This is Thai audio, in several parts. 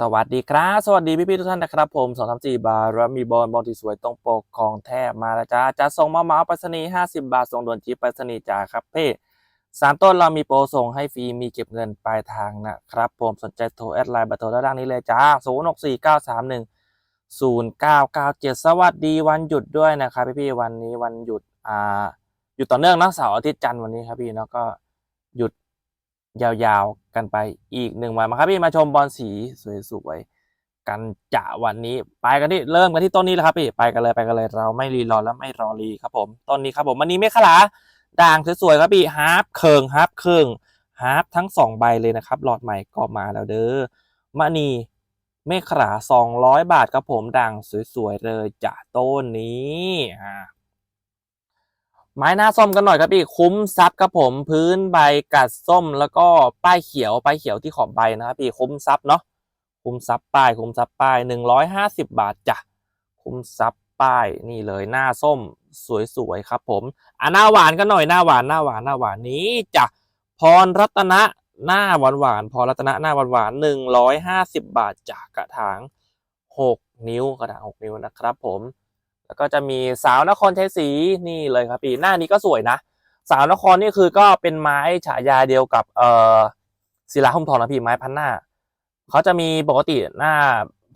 สวัสดีครับ สวัสดีพี่ๆทุกท่านนะครับ ผมสองสามสี่บาทแล้วมีบอลบอลที่สวยตรงปกของแทบมาแล้วจ้าจะส่งมาเมาไปรษณีย์ห้าสิบบาทส่งด่วนจีไปรษณีย์จ้าครับเพ่สามต้นเรามีโปรส่งให้ฟรีมีเก็บเงินปลายทางนะครับ ผมสนใจโทรแอดไลน์บัตรโทรด้านล่างนี้เลยจ้าศูนย์หกสี่เก้าสามหนึ่งศูนย์เก้าเก้าเจ็ดสวัสดีวันหยุดด้วยนะครับพี่ๆวันนี้วันหยุดอ่าหยุดต่อเนื่องนะเสาร์อาทิตย์จันทร์วันนี้ครับพี่เนาะก็หยุด ยาวๆกันไปอีกหนึ่งวันมาครับพี่มาชมบอลสีสวยๆกันจะวันนี้ ไปกันที่เริ่มกันที่ต้นนี้แล้วครับพี่ไปกันเลยไปกันเลยเราไม่รีรอแล้วไม่รอรีครับผมต้นนี้ครับผมวันนี้เมฆขลาด่างสวยๆครับพี่ฮาร์ปเคิงฮาร์ปเคิงฮาร์ปทั้งสองใบเลยนะครับหลอดใหม่ก็มาแล้วเด้อมณีเมฆขลาสองร้อยบาทครับผมด่างสวยๆเลยจากต้นนี้อ่า ไม้หน้าส้มกันหน่อยครับพี่คุ้มซับครับผมพื้นใบกัดส้มแล้วก็ป้ายเขียวป้ายเขียวที่ขอบใบนะครับพี่คุ้มซับเนาะคุ้มซับป้ายคุ้มซับป้ายหนึ่งร้อยห้าสิบบาทจ้ะคุ้มซับป้ายนี่เลยหน้าส้มสวยๆครับผมอะหน้าหวานกันหน่อยหน้าหวานหน้าหวานหน้าหวานนี้จ้ะพรรัตนะหน้าหวานหวานพรรัตนะหน้าหวานหวานหนึ่งร้อยห้าสิบบาทจากกระถางหกนิ้วกระถางหกนิ้วนะครับผม แล้วก็จะมีสาวนครชัยศรีนี่เลยครับพี่หน้านี้ก็สวยนะ สาวนครนี่คือก็เป็นไม้ฉายาเดียวกับเอ่อศิลาหุ้มทองนะพี่ไม้พันหน้าเขาจะมีปกติหน้า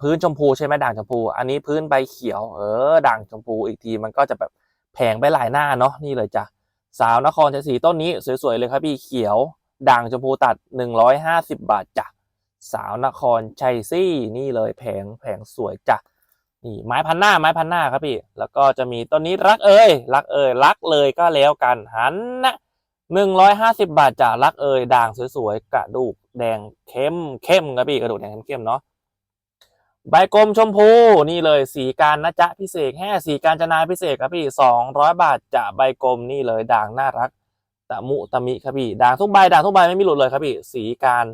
พื้นชมพูใช่ไหมด่างชมพู อันนี้พื้นใบเขียวเออด่างชมพูอีกทีมันก็จะแบบแผงไปหลายหน้าเนาะนี่เลยจ้ะสาวนครชัยศรีต้นนี้สวยๆเลยครับพี่เขียวด่างชมพูตัดหนึ่งร้อยห้าสิบบาทจ้ะสาวนครชัยศรีนี่เลยแผงแผงสวยจ้ะ นี่ไม้พันหน้าไม้พันหน้าครับพี่ แล้วก็จะมีต้นนี้รักเอ่ยรักเอ่ยรักเลยก็แล้วกันหันนะหนึ่งร้อยห้าสิบบาทจากรักเอ่ยด่างสวยๆกระดูกแดงเข้มเข้มครับพี่กระดูกแดงเข้มเนาะใบกลมชมพูนี่เลยสีการนะจ๊ะพิเศษแห่สีการจนาพิเศษครับพี่สองร้อยบาทจากใบกลมนี่เลยด่างน่ารักตะมุตะมิครับพี่ด่างทุกใบด่างทุกใบไม่มีหลุดเลยครับพี่สีการ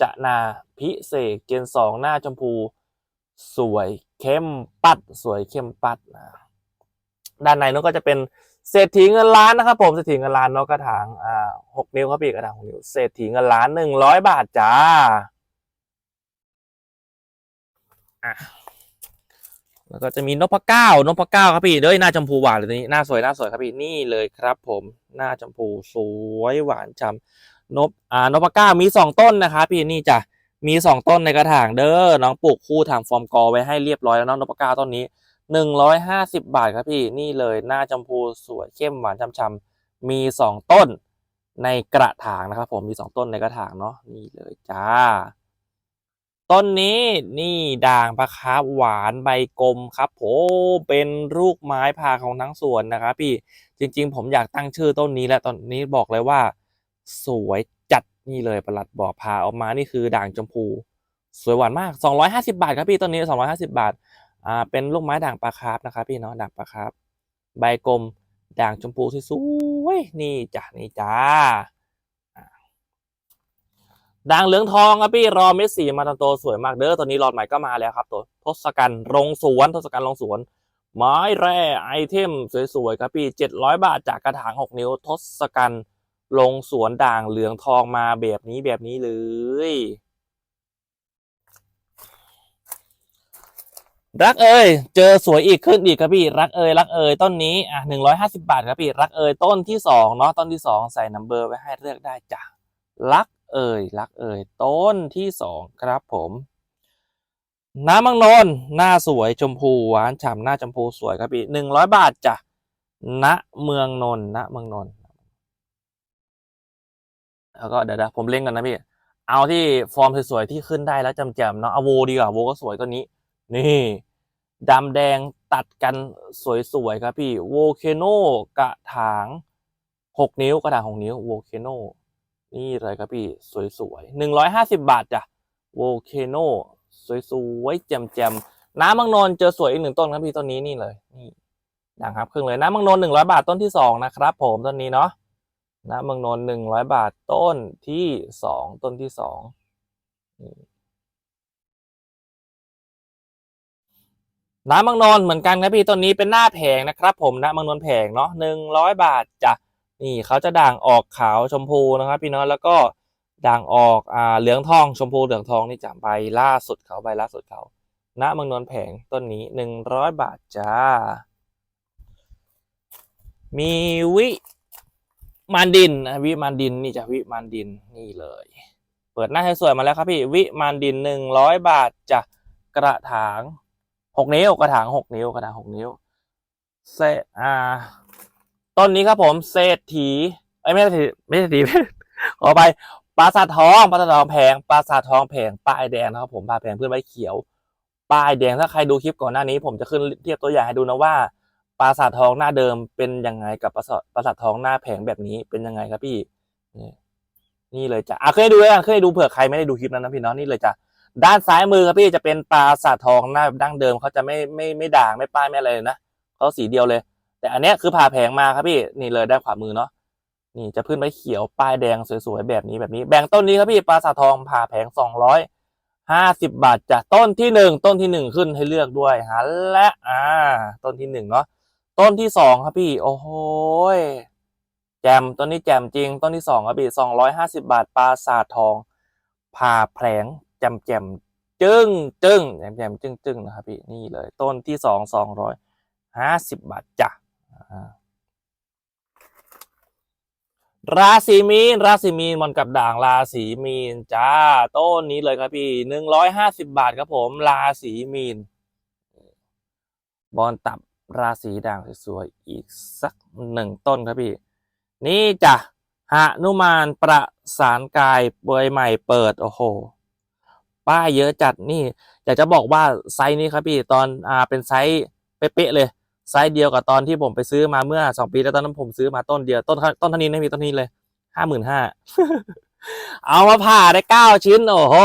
จนาพิเศษเจนสองหน้าชมพู สวย เข้มปัดสวยเข้มปัดนะด้านในนู้นก็จะเป็นเศรษฐีเงินล้านนะครับ ผมเศรษฐีเงินล้านนาะกระถางอ่าหกนิ้วครับพี่กระถางหกนิ้วเศรษฐีเงินล้านหนึ่งร้อยบาทจ้าอะแล้วก็จะมีนพเก้านพเก้าครับพี่เด้ยหน้าชมพูหวานเลยนี้หน้าสวยหน้าสวยครับพี่นี่เลยครับ ผมหน้าชมพูสวยหวานฉ่ำนพอ่านพเก้ามีสองต้นนะครับพี่นี่จ้ะ มีสองต้นในกระถางเด้อน้องปลูกคู่ทางฟอร์มกอไว้ให้เรียบร้อยแล้วน้องนพก้าต้นนี้หนึ่งร้อยห้าสิบบาทครับพี่นี่เลยหน้าชมพูสวยเข้มหวานช่ำๆมีสองต้นในกระถางนะครับ ผมมีสองต้นในกระถางเนาะนี่เลยจ้า ต้นนี้นี่ด่างปลาคาร์ฟหวานใบกลมครับผมเป็นลูกไม้พาของทั้งสวนนะครับพี่จริง ๆ ผมอยากตั้งชื่อต้นนี้แล้วตอนนี้บอกเลยว่า สวย นี่เลยประหลัดบอกพาออกมานี่คือด่างชมพู สวยหวานมาก 250 บาทครับพี่ต้นนี้ 250 บาทอ่าเป็นลูกไม้ด่างปลาคาร์ฟนะครับพี่เนาะด่างปลาคาร์ฟใบกลมด่างชมพูสวยๆนี่จ้ะนี่จ้าด่างเหลืองทองครับพี่รอเม็ดสีมาตันโตสวยมากเด้อตัวนี้รอดใหม่ก็มาแล้วครับตัวทศกัณฐ์รงสวนทศกัณฐ์รงสวน ไม้แร่ไอเทมสวยๆครับพี่700 บาทจากกระถาง 6 นิ้วทศกัณฐ์ ลงสวนด่างเหลืองทองมาแบบนี้แบบนี้เลย รักเอ่ยเจอสวยอีกขึ้นอีกครับพี่ รักเอ่ยรักเอ่ยต้นนี้อะหนึ่งร้อยห้าสิบาทครับพี่ รักเอ่ยต้นที่สองเนาะต้นที่สองใส่นัมเบอร์ไว้ให้เลือกได้จ้ะรักเอ่ยรักเอ่ยต้นที่สองครับผม น้ำมังนนหน้าสวยชมพูหวานฉ่ำหน้าชมพูสวยครับพี่หนึ่งร้อยบาทจ้ะณเมืองนนณเมืองนน แล้วก็เดี๋ยวๆผมเล่นกันนะพี่ เอาที่ฟอร์มสวยๆที่ขึ้นได้แล้วจำๆเนาะเอาโวดีกว่าโวก็สวยตัวนี้ นี่ดำแดงตัดกันสวยๆครับพี่โวเคโนกระถางหกนิ้วกระถางหกนิ้วโวเคโนนี่เลยครับพี่สวยๆหนึ่งร้อยห้าสิบบาทจ้ะโวเคโนสวยๆแจ่มๆน้ำมังนนเจอสวยอีกหนึ่งต้นครับพี่ต้นนี้นี่เลยนี่ดังครับครึ่งเลยน้ำมังนนหนึ่งร้อยบาทต้นที่สองนะครับ ผมต้นนี้เนาะ ณเมืองนนท์หนึ่งร้อยบาทต้นที่สองต้นที่สองน้ำมืองนนเหมือนกันครับพี่ต้นนี้เป็นหน้าแผงนะครับผมณเมืองนนแผงเนาะหนึ่งร้อยบาทจ้ะนี่เขาจะด่างออกขาวชมพูนะครับ พี่เนาะแล้วก็ด่างออกอ่าเหลืองทองชมพูเหลืองทองนี่จะใบล่าสุดเขาใบล่าสุดเขาณเมืองนนท์แผงต้นนี้หนึ่งร้อยบาทจ้า มีวิ มานดินนะวิมานดินนี่จะวิมานดินนี่เลย เปิดหน้าให้สวยมาแล้วครับพี่วิมานดินหนึ่งร้อยบาทจะกระถางหกนิ้วกระถางหกนิ้วกระถางหกนิ้วเซอ่าต้นนี้ครับผมเศรษฐีเอ้ยไม่ใช่เศรษฐีไม่ใช่เศรษฐีขอไปปราสาททองปราสาททองแพงปราสาททองแพงป้ายแดงนะครับผมป้ายแพงเพื่อนใบเขียว ป้ายแดงถ้าใครดูคลิปก่อนหน้านี้ ผมจะขึ้นเทียบตัวอย่างให้ดูนะว่า ปราสาททองหน้าเดิมเป็นยังไงกับปราสาทปราสาททองหน้าแผงแบบนี้เป็นยังไงครับพี่ นี่นี่เลยจ้ะอะเคยดูแล้วกันเคยดูเผื่อใครไม่ได้ดูคลิปนั้นนะพี่น้องนี่เลยจ้ะด้านซ้ายมือครับพี่จะเป็นปราสาททองหน้าดั้งเดิมเขาจะไม่ไม่ไม่ด่างไม่ป้ายไม่อะไรเลยนะเขาสีเดียวเลย แต่อันเนี้ยคือผ่าแผงมาครับพี่นี่เลยด้านขวามือเนาะนี่จะพื้นใบเขียวป้ายแดงสวยๆแบบนี้แบบนี้ แบ่งต้นนี้ครับพี่ปราสาททองผ่าแผงสองร้อยห้าสิบบาทจ้ะต้นที่หนึ่งต้นที่หนึ่งขึ้นให้เลือกด้วยฮะและอ่า ต้นที่หนึ่งเนาะ ต้นที่สองครับพี่ โอ้โหแจมต้นนี้แจมจริง ต้นที่สองครับพี่สองร้อยห้าสิบาทปลาสาททองผ่าแผลงแจมแจมจึ้งจึ้งแจมแจมจึ้งจึ้งนะครับพี่นี่เลย ต้นที่สองสองร้อยห้าสิบบาทจ้ะอ่าราศีมีนราศีมีนมันกับด่างราศีมีนจ้าต้นนี้เลยครับพี่หนึ่งร้อยห้าสิบาทครับผมราศีมีน บอลตับ ราศีด่างสวยๆอีกสักหนึ่งต้นครับพี่ นี่จ้ะหานุมานประสานกายเบยใหม่เปิด โอ้โห ป้ายเยอะจัดนี่ อยากจะบอกว่าไซส์นี้ครับพี่ตอนอ่าเป็นไซส์เป๊ะเลยไซส์เดียวกับตอนที่ผมไปซื้อมาเมื่อสองปีแล้วตอนนั้นผมซื้อมาต้นเดียวต้นต้นท่านี้นะพี่ต้นนี้เลยห้าหมื่นห้าเอามาผ่าได้เก้าชิ้น โอ้โห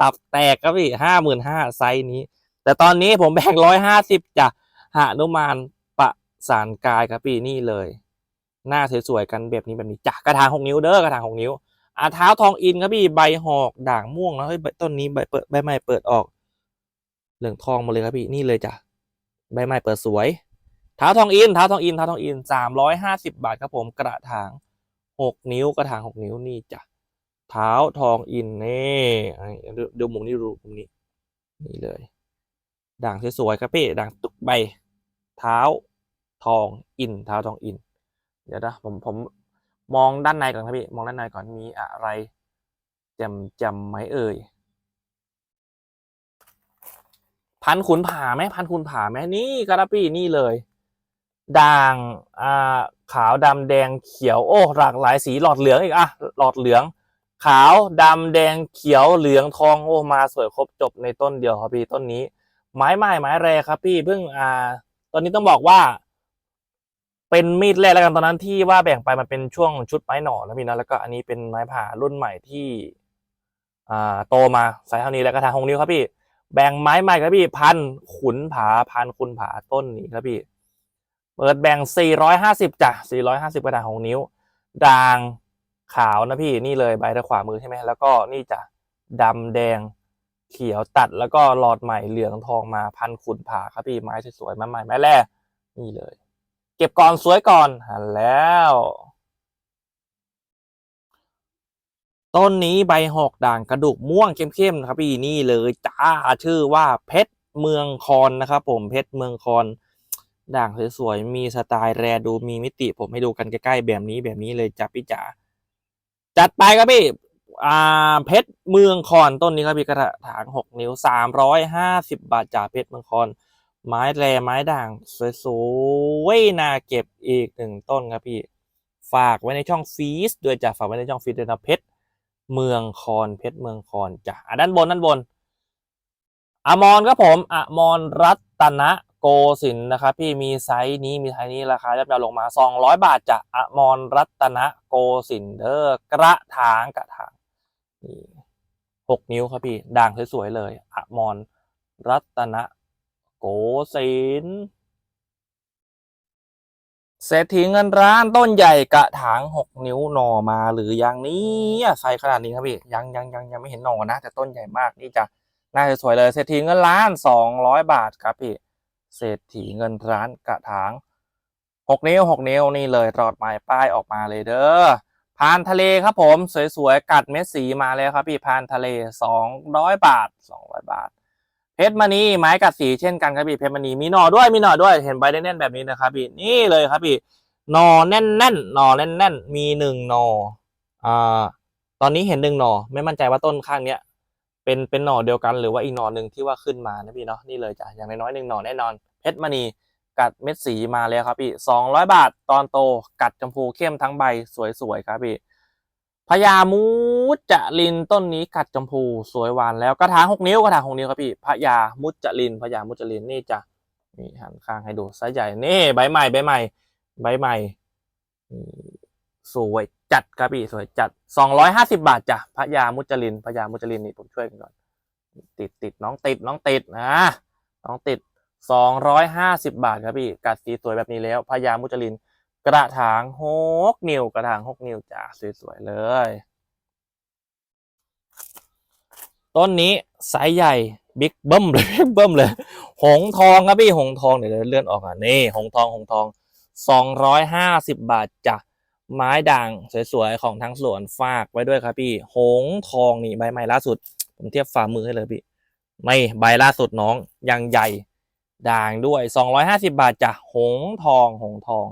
ตับแตกครับพี่ห้าหมื่นห้าไซส์นี้ แต่ตอนนี้ผมแบ่งร้อยห้าสิบจ้ะ หานุมานประสานกายครับพี่นี่เลย หน้าสวยๆกันแบบนี้แบบนี้จ้ะกระถางหกนิ้วเด้อกระถางหกนิ้วอาเท้าทองอินครับพี่ใบหอกด่างม่วงแล้วเฮ้ยต้นนี้ใบเปิดใบใหม่เปิดออก เหลืองทองมาเลยครับพี่นี่เลยจ้ะใบใหม่เปิดสวยเท้าทองอินเท้าทองอินเท้าทองอินสามร้อยห้าสิบบาทครับผมกระถางหกนิ้วกระถางหกนิ้วนี่จ้ะเท้าทองอินนี่ดูดูมุมนี้ดูมุมนี้นี่เลย ด่างสวยๆครับพี่ด่างตุกใบ เท้าทองอินเท้าทองอิน เดี๋ยวนะผมผมมองด้านในก่อนครับพี่มองด้านในก่อนมีอะไรจำจำไหมเอ่ยพันขุนผาไหมพันขุนผาไหมนี่กระปี้นี่เลยด่างอ่าขาวดำแดงเขียวโอ้หลากหลายสีหลอดเหลืองอีกอะหลอดเหลือง ขาวดำแดงเขียวเหลืองทองโอ้มาสวยครบจบในต้นเดียวครับพี่ต้นนี้ ไม้ใหม่ไม้แรครับพี่เพิ่งอ่า ตอนนี้ต้องบอกว่า เป็นมีดแรกแล้วกันตอนนั้นที่ว่าแบ่งไปมันเป็นช่วงชุดไม้หน่อนะพี่นะแล้วก็อันนี้เป็นไม้ผ่ารุ่นใหม่ที่อ่าโตมาใส่เท่านี้แล้วกระถางหกนิ้วครับพี่ แบ่งไม้ใหม่ครับพี่พันขุนผาพันคุณผาต้นนี้ครับพี่ เปิดแบ่ง 450จ้ะ450กระถางหกนิ้วด่างขาวนะพี่นี่เลยใบทางขวามือใช่ไหมแล้วก็นี่จ้ะดำแดง เขียวตัดแล้วก็หลอดใหม่เหลืองทองมาพันขุนผ่าครับพี่ไม้สวยๆม้ใหม่ไม้แรกนี่เลย เก็บก่อนสวยก่อนหันแล้ว ต้นนี้ใบหอกด่างกระดูกม่วงเข้มๆนะครับพี่นี่เลยจ้าชื่อว่าเพชรเมืองคอนนะครับผมเพชรเมืองคอนด่างสวยๆ มีสไตล์แรดูมีมิติผมให้ดูกันใกล้ๆแบบนี้แบบนี้เลยจ้าพี่จ๋าจัดไปครับพี่ อ่าเพชรเมืองคอนต้นนี้ครับพี่กระถางหกนิ้วสามร้อยห้าสิบบาทจากเพชรเมืองคอน ไม้แรไม้ด่างสวยๆน่าเก็บอีกหนึ่งต้นครับพี่ ฝากไว้ในช่องฟีสด้วยจ้ะฝากไว้ในช่องฟีสด้วยนะเพชรเมืองคอนเพชรเมืองคอนจ้ะอะด้านบนด้านบน อมรครับผมอมรรัตนะโกสินนะครับพี่มีไซส์นี้มีไซส์นี้ราคาย่อมเยาลงมา 200 บาทจะอมรรัตนะโกสินเด้อกระถางกระถาง หกนิ้วครับพี่ ด่างสวยๆเลยอมรรัตนะโกสินเศรษฐีเงินร้านต้นใหญ่กระถางหกนิ้วหน่อมาหรือยังนี้ใส่ขนาดนี้ครับพี่ยังยังยังยังไม่เห็นหน่อนะแต่ต้นใหญ่มากนี่จะน่าจะสวยเลยเศรษฐีเงินล้านสองร้อยบาทครับพี่เศรษฐีเงินร้านกระถางหกนิ้วหกนิ้วนี่เลยรอดไม้ป้ายออกมาเลยเด้อ พานทะเลครับผมสวยๆกัดเม็ดสีมาเลยครับพี่พานทะเลสองร้อยบาทสองร้อยบาท เพชรมณีไม้กัดสีเช่นกันครับพี่เพชรมณีมีหน่อด้วยมีหน่อด้วยเห็นใบแน่นๆแบบนี้นะครับพี่นี่เลยครับพี่หน่อแน่นๆหน่อแน่นๆมีหนึ่งหน่ออ่าตอนนี้เห็นหนึ่งหน่อไม่มั่นใจว่าต้นข้างเนี้ยเป็นเป็นหน่อเดียวกันหรือว่าอีกหน่อหนึ่งที่ว่าขึ้นมานะพี่เนาะนี่เลยจ้ะอย่างน้อยๆหนึ่งหน่อแน่นอน เพชรมณี กัดเม็ดสีมาเลยครับพี่สองร้อยบาทตอนโตกัดชมพูเข้มทั้งใบสวยๆครับพี่พญามุจลินต้นนี้กัดชมพูสวยหวานแล้วกระถางหกนิ้วกระถางหกนิ้วครับพี่พญามุจลินพญามุจลินนี่จะนี่หันข้างให้ดูไซส์ใหญ่นี่ใบใหม่ใบใหม่ใบใหม่สวยจัดครับพี่สวยจัดสองร้อยห้าสิบาทจ้ะพญามุจลินพญามุจลินนี่ผมช่วยกันก่อนติดติดน้องติดน้องติดนะน้องติด สองร้อยห้าสิบบาทครับพี่ กัดสีสวยแบบนี้แล้วพญามุจลิน กระถางหกนิ้ว กระถางหกนิ้วจ้าสวยๆเลย ต้นนี้ไซส์ใหญ่บิ๊กเบิ้มเลยบิ๊กเบิ้มเลย หงทองครับพี่ หงทองเดี๋ยวเลื่อนออกอะนี่ หงทอง หงทองสองร้อยห้าสิบบาทจ้ะไม้ด่างสวยๆของทางสวนฝากไว้ด้วยครับพี่ หงทองนี่ใบใหม่ล่าสุด ผมเทียบฝ่ามือให้เลยพี่ ไม่ใบล่าสุดน้องยังใหญ่ ด่างด้วย 250 บาทจ้ะหงทองหงทอง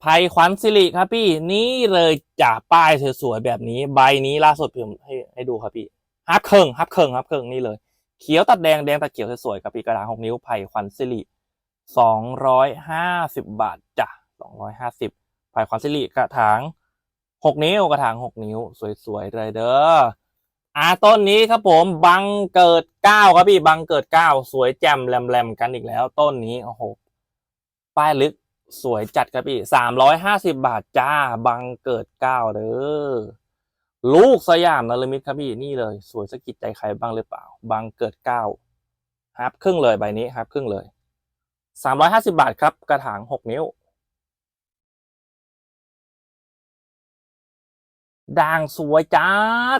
ไผ่ขวัญสิริครับพี่นี่เลยจ่าป้ายสวยๆแบบนี้ ใบนี้ล่าสุดผมให้ให้ดูครับพี่ฮับเคิงฮับเคิงฮับเคิงนี่เลย เขียวตัดแดงแดงตัดเขียวสวยๆครับพี่กระดาษหกนิ้วไผ่ขวัญสิริสองร้อยห้าสิบบาทจ้ะสองร้อยห้าสิบไผ่ขวัญสิริกระถางหกนิ้วกระถางหกนิ้ว สวยๆเลยเด้อ อ่าต้นนี้ครับผมบังเกิดเก้าครับพี่บังเกิดเก้าสวยแจ่มแหลมๆกันอีกแล้ว ต้นนี้โอ้โหป้ายลึกสวยจัดครับพี่สามร้อยห้าสิบาทจ้าบังเกิดเก้าเด้อลูกสยามนลมิตครับพี่นี่เลย สวยสะกิดใจใครบ้างหรือเปล่า บังเกิดเก้าฮับครึ่งเลยใบนี้ฮับครึ่งเลยสามร้อยห้าสิบาทครับกระถางหกนิ้ว ด่างสวยจ้า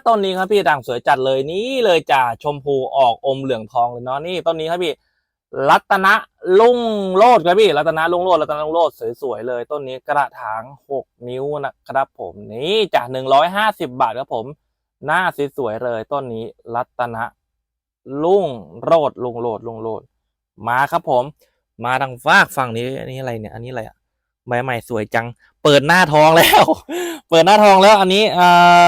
ต้นนี้ครับพี่ด่างสวยจัดเลยนี่เลยจ้าชมพูออกอมเหลืองทองเลยเนาะนี่ต้นนี้ครับพี่รัตนะลุ่งโลดครับพี่รัตนะลุ่งโลดรัตนะลุ่งโลดสวยๆเลยต้นนี้กระถางหกนิ้วนะครับผมนี่จ้ะหนึ่งร้อยห้าสิบบาทครับผมหน้าสวยๆเลยต้นนี้รัตนะลุ่งโรดลุงโลดลุงโลดมาครับผม มาทางฟากฝั่งนี้อันนี้อะไรเนี่ยอันนี้อะไรอะ ใบใหม่สวยจัง เปิดหน้าทองแล้ว เปิดหน้าทองแล้วอันนี้อ่า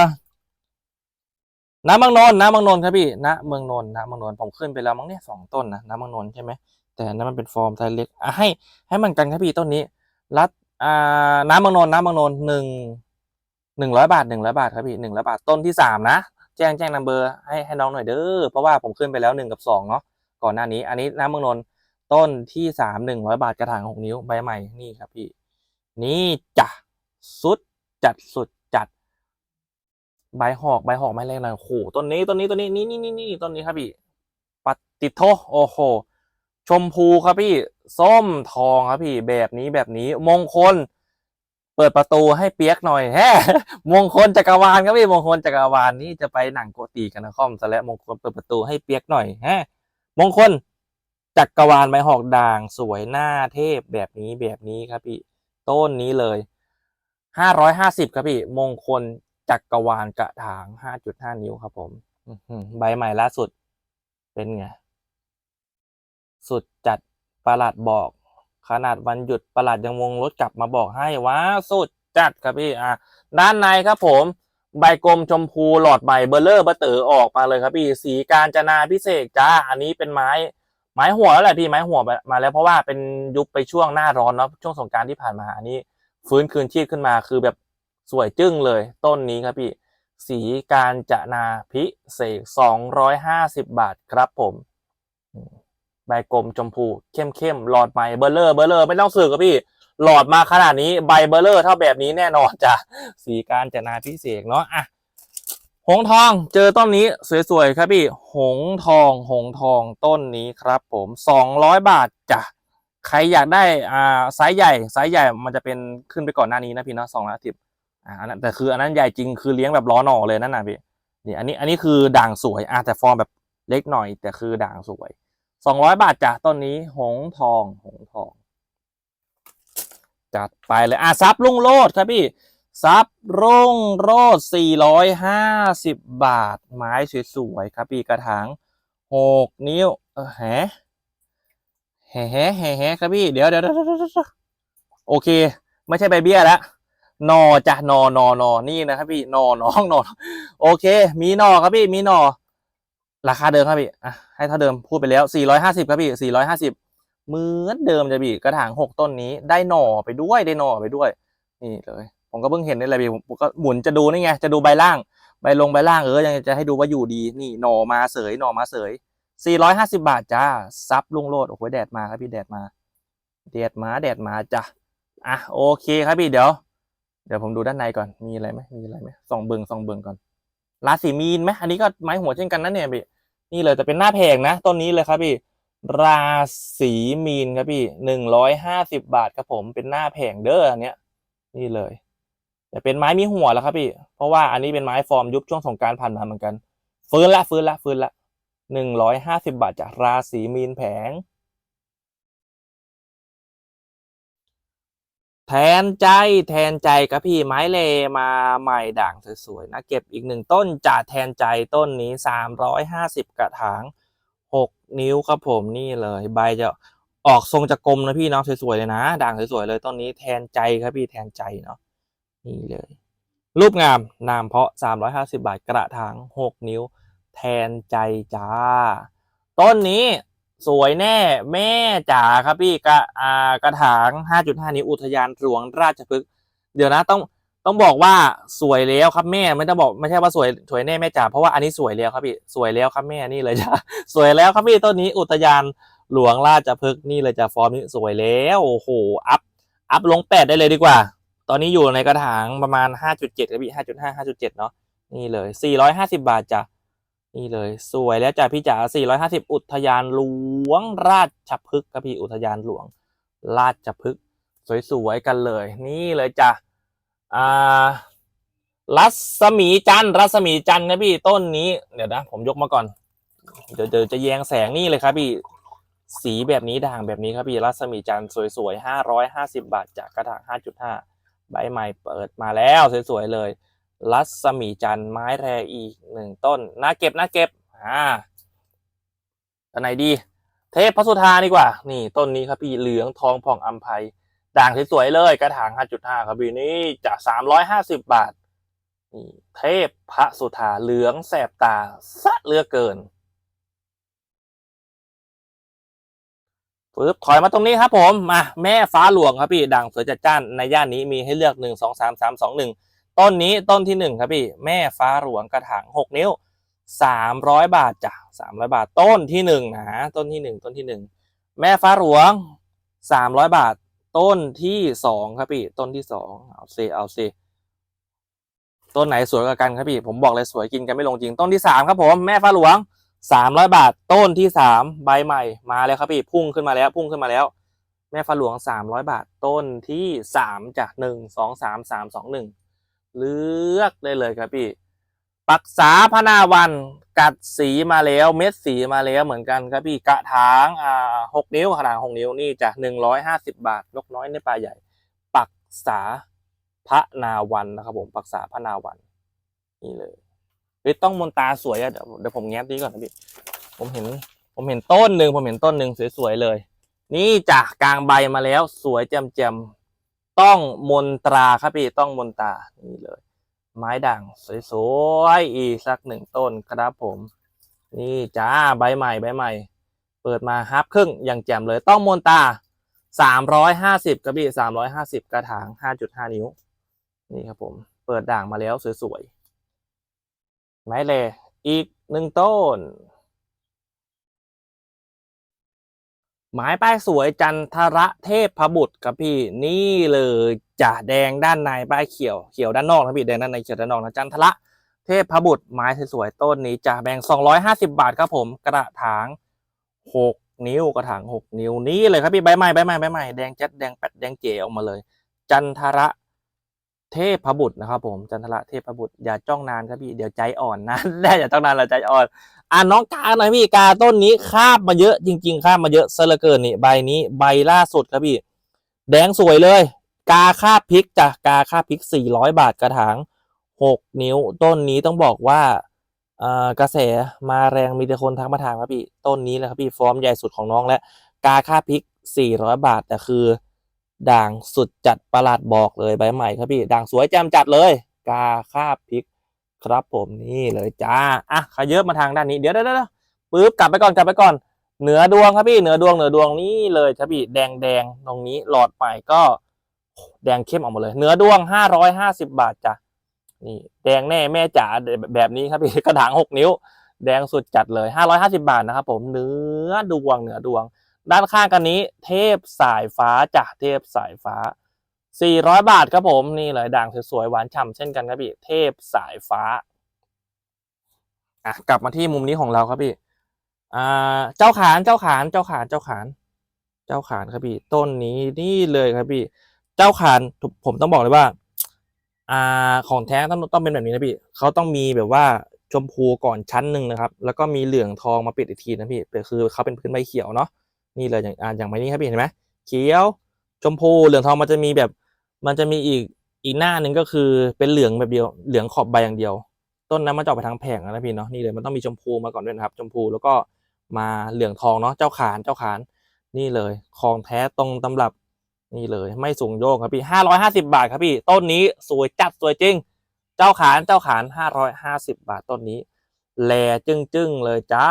น้ำบางนนน้ำบางนนครับพี่ณเมืองนนน้ำบางนนผมขึ้นไปแล้วมั้งเนี่ยสองต้นนะน้ำบางนนใช่ไหมแต่นั้นมันเป็นฟอร์มไทเล็กอะให้ ให้มันกันครับพี่ต้นนี้ รัดอ่าน้ำบางนนน้ำบางนนหนึ่งหนึ่งร้อยบาทหนึ่งร้อยบาทครับพี่หนึ่งร้อยบาทต้นที่สามนะแจ้งแจ้งนัมเบอร์ให้ให้น้องหน่อยเด้อเพราะว่าผมขึ้นไปแล้วหนึ่งกับสองเนาะก่อนหน้านี้ อันนี้น้ำบางนนต้นที่สามหนึ่งร้อยบาทกระถางหกนิ้วใบใหม่นี่ครับพี่ นี่จ้ะสุดจัดสุดจัด ใบหอกใบหอกไม้แรงหน่อยโอ้โหต้นนี้ต้นนี้ต้นนี้นี่นี่นี่นี่ต้นนี้ครับพี่ปัดติดโทโอ้โหชมพูครับพี่ส้มทองครับพี่แบบนี้แบบนี้มงคล เปิดประตูให้เปียกหน่อยแฮมงคลจักรวาลครับพี่มงคลจักรวาลนี่จะไปหนังโกตีกันนะคอมซะแล้วมงคลเปิดประตูให้เปียกหน่อยแฮมงคลจักรวาลใบหอกด่างสวยหน้าเทพแบบนี้แบบนี้ครับพี่ ต้นนี้เลยห้าร้อยห้าสิบครับพี่ มงคลจักรวาลกระถางห้าจุดห้านิ้วครับผมใบใหม่ล่าสุด เป็นไง สุดจัดประหลัดบอก ขนาดวันหยุดประหลัดยังวงรถกลับมาบอกให้ว่าสุดจัดครับพี่อะด้านในครับผม ใบกลมชมพูหลอดใบเบลเลอร์เบอร์เต๋อออกมาเลยครับพี่ สีการจนาพิเศษจ้า อันนี้เป็นไม้ ไม้หัวแล้วแหละพี่ไม้หัวมาแล้วเพราะว่าเป็นยุคไปช่วงหน้าร้อนเนาะช่วงสงการที่ผ่านมาอันนี้ ฟื้นคืนชีพขึ้นมาคือแบบสวยจึ้งเลย ต้นนี้ครับพี่ สีการจะนาพิเศษสองร้อยห้าสิบบาทครับผมใบกลมชมพูเข้มเข้มหลอดใหม่เบลเลอร์เบลเลอร์ไม่ต้องสื่อครับพี่ หลอดมาขนาดนี้ใบเบลเลอร์เท่าแบบนี้แน่นอนจ้ะสีการจะนาพิเศษเนาะอะ หงทองเจอต้นนี้สวยๆครับพี่ หงทอง หงทองต้นนี้ครับ ผมสองร้อยบาทจ้ะใครอยากได้อ่าไซส์ใหญ่ไซส์ใหญ่มันจะเป็นขึ้นไปก่อนหน้านี้นะพี่เนาะสองร้อยสิบอ่าแต่คืออันนั้นใหญ่จริงคือเลี้ยงแบบล้อหน่อเลยนั่นน่ะพี่นี่อันนี้อันนี้คือด่างสวยอ่าแต่ฟอร์มแบบเล็กหน่อย แต่คือด่างสวยสองร้อยบาทจ้ะต้นนี้ หงทอง หงทอง จัดไปเลยอะซับลุงโลดครับพี่ ซับรุ่งโรด450 บาท ไม้สวยๆครับพี่กระถาง 6 นิ้วเออแหแหแหแหแหครับพี่ เดี๋ยวเดี๋ยวโอเค ไม่ใช่ใบเบี้ยแล้วนอจ้ะนอนอนอนี่นะครับพี่นอน้องนอโอเค มีหนอครับพี่มีหนอ ราคาเดิมครับพี่อะให้เท่าเดิมพูดไปแล้ว 450 ครับพี่ 450เหมือนเดิมจะพี่กระถางหกต้นนี้ได้หน่อไปด้วยได้หน่อไปด้วย นี่เลย ผมก็เพิ่งเห็นในี่แหละพี่ผมก็หมุนจะดูนี่ไงจะดูใบล่างใบลงใบล่างเออยังจะให้ดูว่าอยู่ดีนี่หน่อมาเสยหน่อมาเสย450 บาทจ้าซับลุงโลดโอ้โหแดดมาครับพี่แดดมาแดดมาแดดมาจ้ะอะโอเคครับพี่เดี๋ยว เดี๋ยวผมดูด้านในก่อนมีอะไรไหมมีอะไรไหมส่องเบิงส่องเบิงก่อนราศีมีนไหมอันนี้ก็ไม้หัวเช่นกันนะเนี่ยพี่นี่เลยแต่เป็นหน้าแพงนะต้นนี้เลยครับพี่ ราศีมีนครับพี่หนึ่งร้อยห้าสิบบาทครับผมเป็นหน้าแพงเด้ออันเนี้ย นี่เลย แต่เป็นไม้มีหัวแล้วครับพี่เพราะว่าอันนี้เป็นไม้ฟอร์มยุบช่วงสงกรารผ่านมาเหมือนกันฟื้นละฟื้นละฟื้นละหนึ่งร้อยห้าสิบาทจากราศีมีนแผง แทนใจแทนใจครับพี่ไม้เลมาใหม่ด่างสวยๆนะเก็บอีกหนึ่งต้นจากแทนใจต้นนี้สามร้อยห้าสิบกระถางหกนิ้วครับผมนี่เลย ใบจะออกทรงจะกลมนะพี่เนาะสวยๆเลยนะ ด่างสวยๆเลยต้นนี้แทนใจครับพี่แทนใจเนาะ นี่เลย รูปงามนามเพาะสามร้อยห้าสิบาทกระถางหกนิ้ว แทนใจจ้า ต้นนี้สวยแน่แม่จ๋าครับพี่กระอ่ากระถาง 5.5 นิ้วอุทยานหลวงราชพฤกษ์เดี๋ยวนะต้องต้องบอกว่าสวยแล้วครับแม่ไม่ต้องบอกไม่ใช่ว่าสวยสวยแน่แม่จ๋าเพราะว่าอันนี้สวยแล้วครับพี่สวยแล้วครับแม่นี่เลยจ้ะสวยแล้วครับพี่ต้นนี้อุทยานหลวงราชพฤกษ์นี่เลยจ้ะฟอร์มนี้สวยแล้วโอ้โหอัพอัพลงแปดได้เลยดีกว่า ตอนนี้อยู่ในกระถางประมาณ 5.7ครับพี่5.5 5.7 เนาะนี่เลย 450 บาทจ้ะนี่เลย สวยแล้วจ้ะพี่จ๋า450 อุทยานหลวง ราชพฤกษ์ครับพี่อุทยานหลวง ราชพฤกษ์สวยๆกันเลย นี่เลยจ้ะอ่ารัศมีจันทร์รัศมีจันทร์นะพี่ต้นนี้เดี๋ยวนะ ผมยกมาก่อน เดี๋ยวเดี๋ยวจะแยงแสงนี่เลยครับพี่สีแบบนี้ด่างแบบนี้ครับพี่รัศมีจันทร์สวยๆ550บาทจากกระถาง5.5 ใบใหม่เปิดมาแล้วสวยๆเลย รัศมีจันทร์ไม้แรอีกหนึ่งต้นน่าเก็บน่าเก็บอ่าอันไหนดี เทพพระสุธาดีกว่า นี่ต้นนี้ครับพี่เหลืองทองผ่องอัมภัยด่างสวยๆเลยกระถาง 5.5 ครับพี่นี่จะ350 บาทนี่เทพพระสุธาเหลืองแสบตาสะเลือเกิน ปึ๊บถอยมาตรงนี้ครับผมมาแม่ฟ้าหลวงครับพี่ด่างสวยจัดจ้านในย่านนี้มีให้เลือกหนึ่งสองสามสามสองหนึ่งต้นนี้ต้นที่หนึ่งครับพี่ แม่ฟ้าหลวงกระถางหกนิ้วสามร้อยบาทจ้ะสามร้อยบาทต้นที่หนึ่งนะต้นที่หนึ่งต้นที่หนึ่งแม่ฟ้าหลวงสามร้อยบาท ต้นที่สองครับพี่ต้นที่สองเอาเซเอาเซต้นไหนสวยกว่ากันครับพี่ผมบอกเลยสวยกินกันไม่ลงจริงต้นที่สามครับผมแม่ฟ้าหลวง สามร้อยบาท ต้นที่สามใบใหม่มาแล้วครับพี่พุ่งขึ้นมาแล้วพุ่งขึ้นมาแล้ว แม่ฟ้าหลวงสามร้อยบาท ต้นที่สามจากหนึ่งสองสามสามสองหนึ่งเลือกได้เลยครับพี่ ปักษาพนาวันกัดสีมาแล้วเม็ดสีมาแล้วเหมือนกันครับพี่กระถางอ่าหกนิ้วขนาดหกนิ้วนี่จะหนึ่งร้อยห้าสิบาท นกน้อยในปลาใหญ่ ปักษาพระนาวันนะครับผมปักษาพระนาวันนี่เลย ฮ้ยต้องมนตาสวยอะเดี๋ยวเดี๋ยวผมแง้มนี้ก่อนนะพี่ผมเห็น ผมเห็นต้นหนึ่งผมเห็นต้นหนึ่งสวยๆเลย นี่จากกลางใบมาแล้ว สวยแจ่มๆต้องมนตราครับพี่ต้องมนตานี่เลย ไม้ด่างสวยๆอีกสักหนึ่งต้นครับผม นี่จ้าใบใหม่ใบใหม่ เปิดมาฮับครึ่งอย่างแจ่มเลย ต้องมนตาสามร้อยห้าสิบครับพี่สามร้อยห้าสิบกระถางห้าจุดห้านิ้ว นี่ครับผม เปิดด่างมาแล้วสวยๆ ไม้เลอีกหนึ่งต้น หมายป้ายสวยจันทระเทพพบุตรครับพี่นี่เลยจ่าแดงด้านในป้ายเขียวเขียวด้านนอกนะพี่แดงด้านในเขียวด้านนอกนะจันทระเทพพบุตรไม้สวยๆต้นนี้จ่าแบ่ง250 บาทครับผมกระถาง 6 นิ้วกระถาง 6 นิ้วนี่เลยครับพี่ใบใหม่ใบใหม่ใบใหม่แดงจัดแดงแปดแดงเจ๋ออกมาเลย จันทระ เทพบุตรนะครับ ผมจันทระเทพบุตรอย่าจ้องนานครับพี่เดี๋ยวใจอ่อนนะได้อย่าจ้องนานเราใจอ่อน อ่าน้องกาหน่อยพี่กาต้นนี้คาบมาเยอะจริง ๆคาบมาเยอะเหลือเกินนี่ใบนี้ใบล่าสุดครับพี่ แดงสวยเลย กาค่าพริกจ้ะกาค่าพริก400บาทกระถาง6นิ้ว ต้นนี้ต้องบอกว่าเอ่อกระแสมาแรงมีแต่คนทักมาถามครับพี่ต้นนี้แหละครับพี่ฟอร์มใหญ่สุดของน้องและกาค่าพริก400บาทแต่คือ ด่างสุดจัดประหลาดบอกเลยใบใหม่ครับพี่ ด่างสวยแจ่มจัดเลย กาค่าพริกครับผมนี่เลยจ้าอะขยับมาทางด้านนี้เดี๋ยวเดี๋ยวเดี๋ยวปึ๊บกลับไปก่อนกลับไปก่อน เหนือดวงครับพี่เหนือดวงเหนือดวงนี่เลยครับพี่แดงแดงตรงนี้หลอดใหม่ก็แดงเข้มออกมาเลย เหนือดวงห้าร้อยห้าสิบาทจ้ะนี่แดงแน่แม่จ๋าแบบนี้ครับพี่กระถางหกนิ้ว แดงสุดจัดเลยห้าร้อยห้าสิบาทนะครับผมเหนือดวงเหนือดวง ด้านข้างกันนี้เทพสายฟ้าจ้ะเทพสายฟ้า 400 บาทครับผมนี่เลยด่างสวยๆหวานฉ่ำเช่นกันครับพี่เทพสายฟ้าอะกลับมาที่มุมนี้ของเราครับพี่อ่าเจ้าขานเจ้าขานเจ้าขานเจ้าขาน เจ้าขานครับพี่ต้นนี้นี่เลยครับพี่ เจ้าขานผมต้องบอกเลยว่าอ่าของแท้ต้องต้องเป็นแบบนี้นะพี่เขาต้องมีแบบว่าชมพูก่อนชั้นหนึ่งนะครับ แล้วก็มีเหลืองทองมาปิดอีกทีนะพี่แต่คือเขาเป็นพื้นใบเขียวเนาะ นี่เลยอย่างอ่าอย่างใบนี้ครับพี่เห็นไหมเขียวชมพูเหลืองทองมันจะมีแบบมันจะมีอีกอีกหน้าหนึ่งก็คือเป็นเหลืองแบบเดียวเหลืองขอบใบอย่างเดียว ต้นนั้นมันจะออกไปทางแผงนะพี่เนาะนี่เลยมันต้องมีชมพูมาก่อนด้วยนะครับ ชมพูแล้วก็มาเหลืองทองเนาะเจ้าขานเจ้าขานนี่เลยของแท้ตรงตำรับนี่เลยไม่สูงโยกครับพี่ห้าร้อยห้าสิบาทครับพี่ต้นนี้สวยจัดสวยจริง เจ้าขานเจ้าขานห้าร้อยห้าสิบาทต้นนี้แลจึ้งจึ้งๆเลยจ้า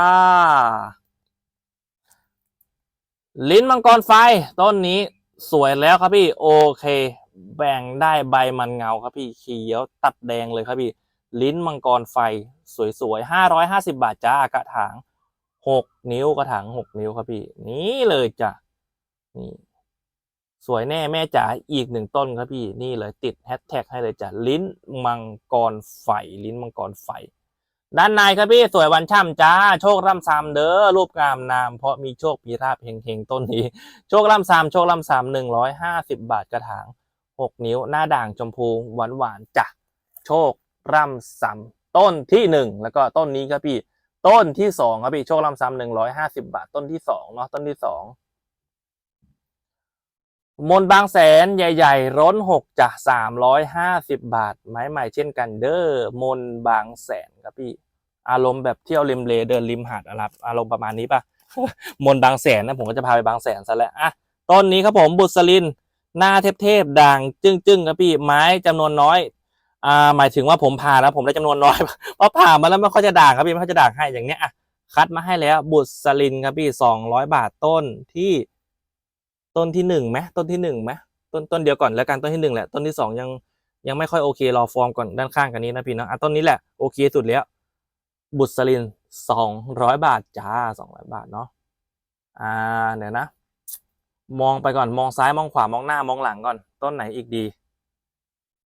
ลิ้นมังกรไฟต้นนี้สวยแล้วครับพี่โอเค แบ่งได้ใบมันเงาครับพี่เขียวตัดแดงเลยครับพี่ ลิ้นมังกรไฟสวยๆห้าร้อยห้าสิบาทจ้ากระถางหกนิ้วกระถางหกนิ้วครับพี่ นี่เลยจ้ะนี่สวยแน่แม่จ๋าอีกหนึ่งต้นครับพี่นี่เลยติดแฮชแท็กให้เลยจ้ะลิ้นมังกรไฟลิ้นมังกรไฟ ด้านในครับพี่สวยวันช่ำจ้า โชคร่ำซำเด้อรูปงามนาม เพราะมีโชคมีราบเฮงๆต้นนี้ โชคร่ำซำโชคร่ำซำหนึ่งร้อยห้าสิบบาทกระถางหกนิ้ว หน้าด่างชมพูหวานหวานจ้ะโชคร่ำซำต้นที่หนึ่งแล้วก็ต้นนี้ครับพี่ ต้นที่สองครับพี่โชคร่ำซำหนึ่งร้อยห้าสิบาทต้นที่สองเนาะต้นที่สอง มนบางแสนใหญ่ๆ ร้นหกจ้ะสามร้อยห้าสิบบาท ไม้ใหม่เช่นกันเด้อมนบางแสนครับพี่ อารมณ์แบบเที่ยวริมเลเดินริมหาดอะไรอารมณ์ประมาณนี้ปะมนบางแสนนะผมก็จะพาไปบางแสนซะแล้วอะต้นนี้ครับผมบุษลิน หน้าเทพๆด่างจึ้งๆครับพี่ไม้จำนวนน้อยอ่าหมายถึงว่าผมผ่าแล้วผมได้จำนวนน้อยเพราะผ่ามาแล้วไม่ค่อยจะด่างครับพี่ไม่ค่อยจะด่างให้อย่างเนี้ยอะคัดมาให้แล้วบุษลินครับพี่สองร้อยบาทต้นที่ ต้นที่หนึ่งไหมต้นที่หนึ่งไหมต้นต้นเดียวก่อนแล้วกันต้นที่หนึ่งแหละต้นที่สองยังยังไม่ค่อยโอเครอฟอร์มก่อนด้านข้างกันนี้นะพี่เนาะอะต้นนี้แหละโอเคสุดแล้ว บุษลินสองร้อยบาทจ้าสองร้อยบาทเนาะอ่าเดี๋ยวนะ มองไปก่อนมองซ้ายมองขวามองหน้ามองหลังก่อน ต้นไหนอีกดี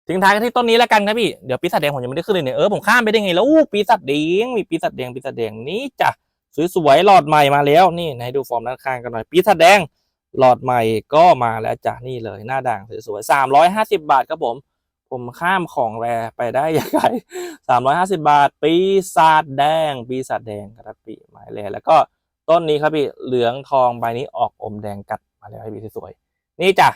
ทิ้งท้ายกันที่ต้นนี้แล้วกันครับพี่เดี๋ยวปีศาจแดงผมยังไม่ได้ขึ้นเลยเนี่ยเออผมข้ามไปได้ไงแล้วปีศาจแดงมีปีศาจแดงปีศาจแดงนี่จ้ะสวยๆหลอดใหม่มาแล้วนี่ให้ดูฟอร์มด้านข้างกันหน่อยปีศาจแดง หลอดใหม่ก็มาแล้วจ้ะนี่เลยหน้าด่างสวยๆสามร้อยห้าสิบาทครับผม ผมข้ามของแรไปได้ยังไงสามร้อยห้าสิบาท ปีศาจแดง ปีศาจแดงครับปีหมายแรแล้วก็ต้นนี้ครับพี่เหลืองทองใบนี้ออกอมแดงกัดมาแล้วให้พี่สวยๆนี่จ้ะ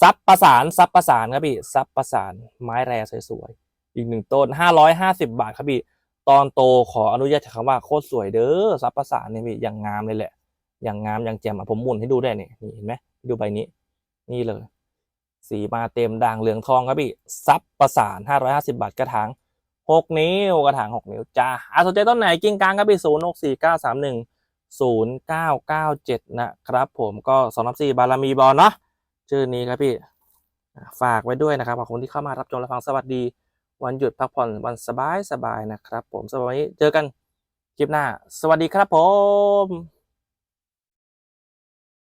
ซับประสานซับประสานครับพี่ซับประสานไม้แรสวยๆอีกหนึ่งต้นห้าร้อยห้าสิบาทครับพี่ตอนโตขออนุญาตใช้คำว่าโคตรสวยเด้อซับประสานเนี่ยพี่อย่างงามเลยแหละ อย่างงามอย่างแจ่มอะผมหมุนให้ดูได้เนี่นี่เห็นไหมดูใบนี้ นี่เลย สีมาเต็มด่างเหลืองทองครับพี่ซับประสานห้าร้อยห้าสิบาทกระถางหกนิ้วกระถางหกนิ้วจ้าอะสนใจต้นไหนกิ้งกลางครับพี่ศูนย์หกสี่เก้าสามหนึ่งศูนย์เก้าเก้าเจ็ดนะครับ ผมก็สองนับสี่บารมีบอลเนาะชื่อนี้ครับพี่ฝากไว้ด้วยนะครับขอบคุณที่เข้ามารับชมและฟังสวัสดี วันหยุดพักผ่อนวันสบายสบายๆนะครับ ผมสำหรับวันนี้เจอกันคลิปหน้า สวัสดีครับผม